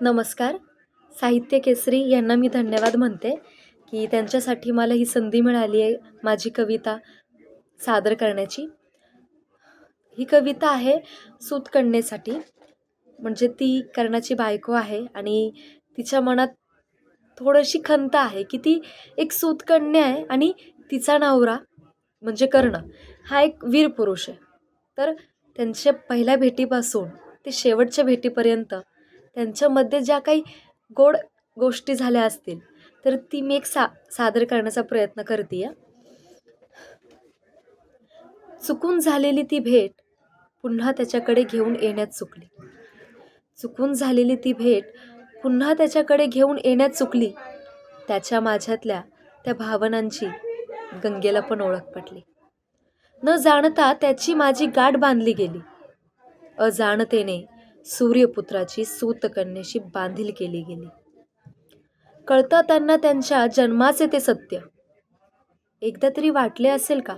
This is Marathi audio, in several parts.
नमस्कार. साहित्य केसरी यांना मी धन्यवाद म्हणते की त्यांच्यासाठी मला ही संधी मिळाली आहे माझी कविता सादर करण्याची. ही कविता आहे सूतकन्येसाठी. म्हणजे ती कर्णाची बायको आहे आणि तिच्या मनात थोडीशी खंत आहे की ती एक सूतकन्या आहे आणि तिचा नवरा म्हणजे कर्ण हा एक वीर पुरुष आहे. तर त्यांच्या पहिल्या भेटीपासून ते शेवटच्या भेटीपर्यंत त्यांच्यामध्ये ज्या काही गोड गोष्टी झाल्या असतील तर ती मी एक सा सादर करण्याचा प्रयत्न करते आहे चुकून झालेली ती भेट पुन्हा त्याच्याकडे घेऊन येण्यात चुकली. चुकून झालेली ती भेट पुन्हा त्याच्याकडे घेऊन येण्यात चुकली त्याच्या माझ्यातल्या त्या भावनांची गंगेला पण ओळख पटली. न जाणता त्याची माझी गाठ बांधली गेली. अजाणतेने सूर्यपुत्राची सूतकन्येशी बांधील केली गेली. कळता त्यांना त्यांच्या जन्माचे ते सत्य. एकदा तरी वाटले असेल का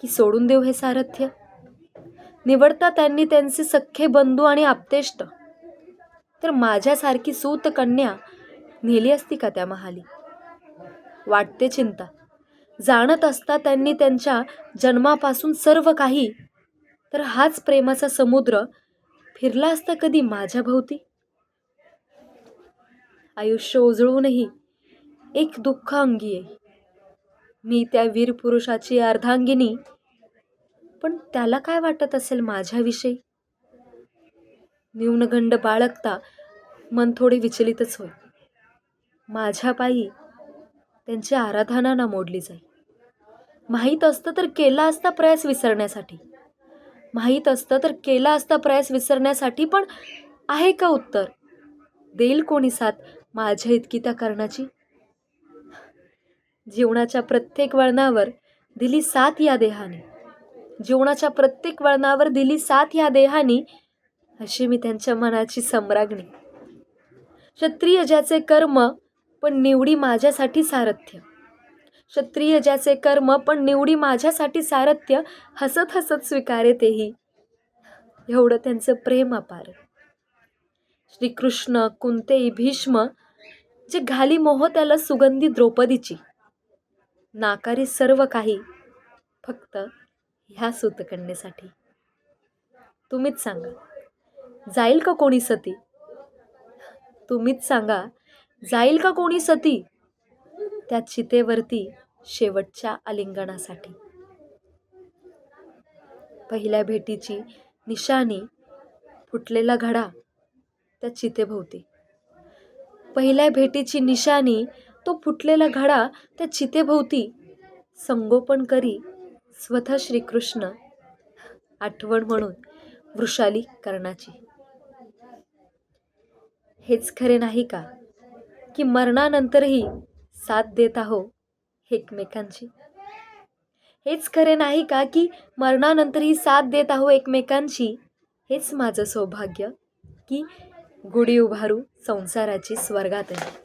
की सोडून देऊ हे सारथ्य? निवडता त्यांनी त्यांचे सख्खे बंधू आणि आपतेष्ट. तर माझ्यासारखी सूतकन्या नेली असती का त्या महाली? वाटते चिंता. जाणत असता त्यांनी त्यांच्या जन्मापासून सर्व काही. तर हाच प्रेमाचा समुद्र फिरला असता कधी माझ्या भोवती? आयुष्य उजळूनही एक दुःख अंगी आहे. मी त्या वीर पुरुषाची अर्धांगिनी पण त्याला काय वाटत असेल माझ्याविषयी? न्यूनगंड बाळगता मन थोडे विचलितच होय. माझ्या पायी त्यांची आराधना ना मोडली जाईल माहीत असतं तर केला असता प्रयास विसरण्यासाठी. माहीत असतं तर केला असता प्रयास विसरण्यासाठी पण आहे का उत्तर? देईल कोणी साथ माझ्या इतकी त्या कर्णाची? जीवनाच्या प्रत्येक वळणावर दिली साथ या देहाने. जीवनाच्या प्रत्येक वळणावर दिली साथ या देहाने अशी मी त्यांच्या मनाची सम्राज्ञी. क्षत्रिय ज्याचे कर्म पण निवडी माझ्यासाठी सारथ्य. क्षत्रिय ज्याचे कर्म पण निवडी माझ्यासाठी सारथ्य हसत हसत स्वीकारे तेही. एवढं त्यांचं प्रेम अपार. श्रीकृष्ण कुंते भीष्म जे घाली मोह त्याला सुगंधी द्रौपदीची. नाकारी सर्व काही फक्त ह्या सूतकन्येसाठी. तुम्हीच सांगा. जाईल का कोणी सती? तुम्हीच सांगा. जाईल का कोणी सती? त्या चितेवरती शेवटच्या आलिंगनासाठी. पहिल्या भेटीची निशाणी फुटलेला घडा त्या चितेभोवती पहिल्या भेटीची निशाणी तो फुटलेला घडा त्या चितेभोवती संगोपन करी स्वतः श्रीकृष्ण आठवण म्हणून वृषाली करण्याची हेच खरे नाही का? की मरणानंतरही साथ देत आहो एकमेकांची हेच खरे नाही का की मरणानंतरही साथ देत आहो एकमेकांची हेच माझं सौभाग्य की गुढी उभारू संसाराची स्वर्गातही